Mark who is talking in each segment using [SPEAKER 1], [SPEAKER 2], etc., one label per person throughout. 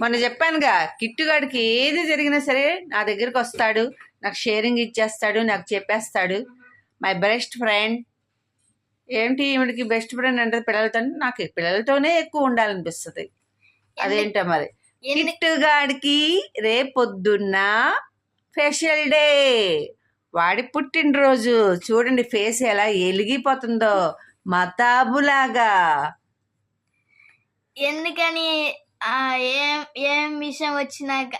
[SPEAKER 1] మొన్న చెప్పానుగా కిట్టుగాడికి ఏది జరిగినా సరే నా దగ్గరికి వస్తాడు నాకు షేరింగ్ ఇచ్చేస్తాడు నాకు చెప్పేస్తాడు. మై బెస్ట్ ఫ్రెండ్ ఏంటి ఈవిడికి బెస్ట్ ఫ్రెండ్ అంటే పిల్లలతో? నాకు పిల్లలతోనే ఎక్కువ ఉండాలనిపిస్తుంది. అదేంటో మరి? కిట్టుగాడికి రేపొద్దున్న స్పెషల్ డే వాడి పుట్టినరోజు. చూడండి ఫేస్ ఎలా ఎలిగిపోతుందో. మతాబులాగా.
[SPEAKER 2] ఎందుకని ఏం ఏం విషయం వచ్చినాక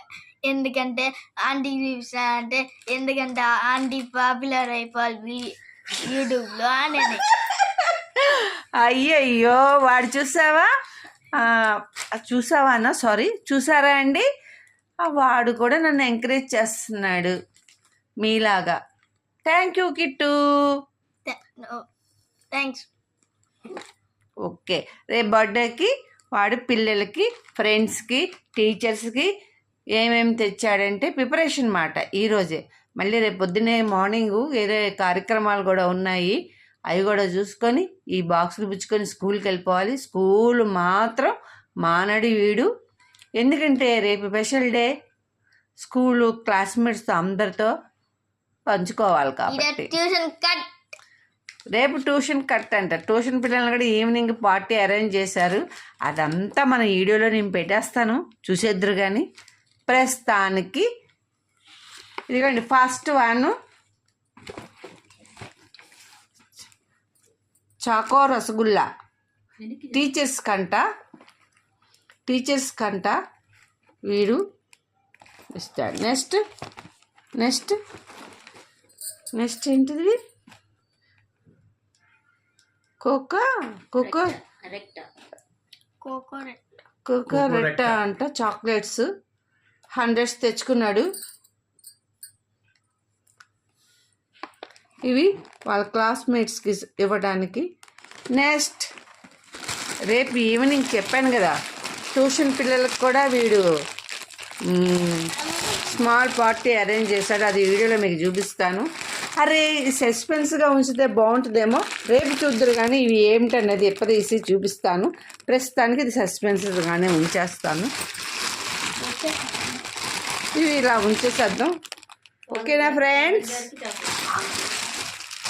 [SPEAKER 2] ఎందుకంటే ఆంటీ విషయం అంటే ఎందుకంటే ఆంటీ పాపులర్ అయిపోవాలి యూట్యూబ్లో అని
[SPEAKER 1] అయ్యయ్యో వాడు చూసావా? చూసావా అన్న? సారీ చూసారా అండి? వాడు కూడా నన్ను ఎంకరేజ్ చేస్తున్నాడు. మీలాగా. Thank you Kittu.
[SPEAKER 2] Thanks
[SPEAKER 1] okay. రేపు బర్త్డేకి వాడు పిల్లలకి ఫ్రెండ్స్కి టీచర్స్కి ఏమేమి తెచ్చాడంటే ప్రిపరేషన్ మాట ఈరోజే మళ్ళీ రేపు పొద్దున్నే మార్నింగ్ వేరే కార్యక్రమాలు కూడా ఉన్నాయి. అవి కూడా చూసుకొని ఈ బాక్సులు పుచ్చుకొని స్కూల్కి వెళ్ళిపోవాలి. స్కూల్ మాత్రం మానడి వీడు. ఎందుకంటే రేపు స్పెషల్ డే. స్కూలు క్లాస్మేట్స్తో అందరితో పంచుకోవాలి కాబట్టి.
[SPEAKER 2] Tuition cut.
[SPEAKER 1] రేపు ట్యూషన్ కట్ అంట. ట్యూషన్ పిల్లల్ని కూడా ఈవినింగ్ పార్టీ అరేంజ్ చేశారు. అదంతా మన వీడియోలో నేను పెట్టేస్తాను. చూసేద్దరు కానీ ప్రస్తుతానికి ఇదిగోండి first one. Choco rasgulla. Teachers కంట. టీచర్స్ కంట. వీడు ఇస్తాడు. నెక్స్ట్. నెక్స్ట్. నెక్స్ట్ ఏంటిది? కోకా కోకో. రెట్ట అంట చాక్లెట్స్. హండ్రెడ్స్ తెచ్చుకున్నాడు. ఇవి వాళ్ళ క్లాస్మేట్స్కి ఇవ్వడానికి. నెక్స్ట్ రేపు ఈవినింగ్ చెప్పాను కదా ట్యూషన్ పిల్లలకు కూడా వీడు స్మాల్ పార్టీ అరేంజ్ చేశాడు. అది వీడియోలో మీకు చూపిస్తాను. అరే సస్పెన్స్గా ఉంచితే బాగుంటుందేమో. రేపు చూద్దరు కానీ ఇవి ఏమిటనేది ఎప్పదీసి చూపిస్తాను. ప్రస్తుతానికి ఇది సస్పెన్స్గానే ఉంచేస్తాను. ఇవి ఇలా ఉంచేసేద్దాం. ఓకేనా ఫ్రెండ్స్?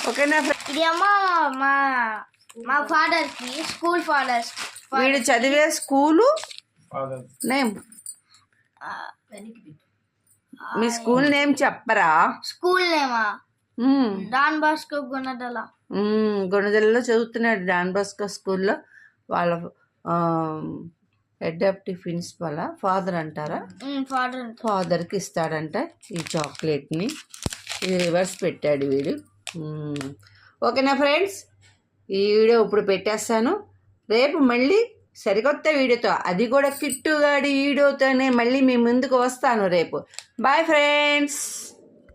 [SPEAKER 1] ఓకేనా ఫ్రెండ్స్
[SPEAKER 2] ఇది అమ్మ మా మా ఫాదర్కి స్కూల్ ఫాదర్స్.
[SPEAKER 1] వీడు చదివే స్కూలు నేమ్? మీ స్కూల్ నేమ్ చెప్పరా?
[SPEAKER 2] స్కూల్ నేమా. Don Bosco Gunadala.
[SPEAKER 1] గుణదలలో చదువుతున్నాడు డాన్ బాస్కో స్కూల్లో. వాళ్ళ హెడ్ ఆఫ్ టిఫిన్స్ వాళ్ళ ఫాదర్ అంటారా?
[SPEAKER 2] ఫాదర్
[SPEAKER 1] ఫాదర్కి ఇస్తాడంట ఈ చాక్లెట్ని. ఇది రివర్స్ పెట్టాడు వీడు. ఓకేనా ఫ్రెండ్స్? ఈ వీడియో ఇప్పుడు పెట్టేస్తాను. రేపు మళ్ళీ సరికొత్త వీడియోతో. అది కూడా కిట్టుగాడి వీడియోతోనే మళ్ళీ మీ ముందుకు వస్తాను రేపు. Bye friends!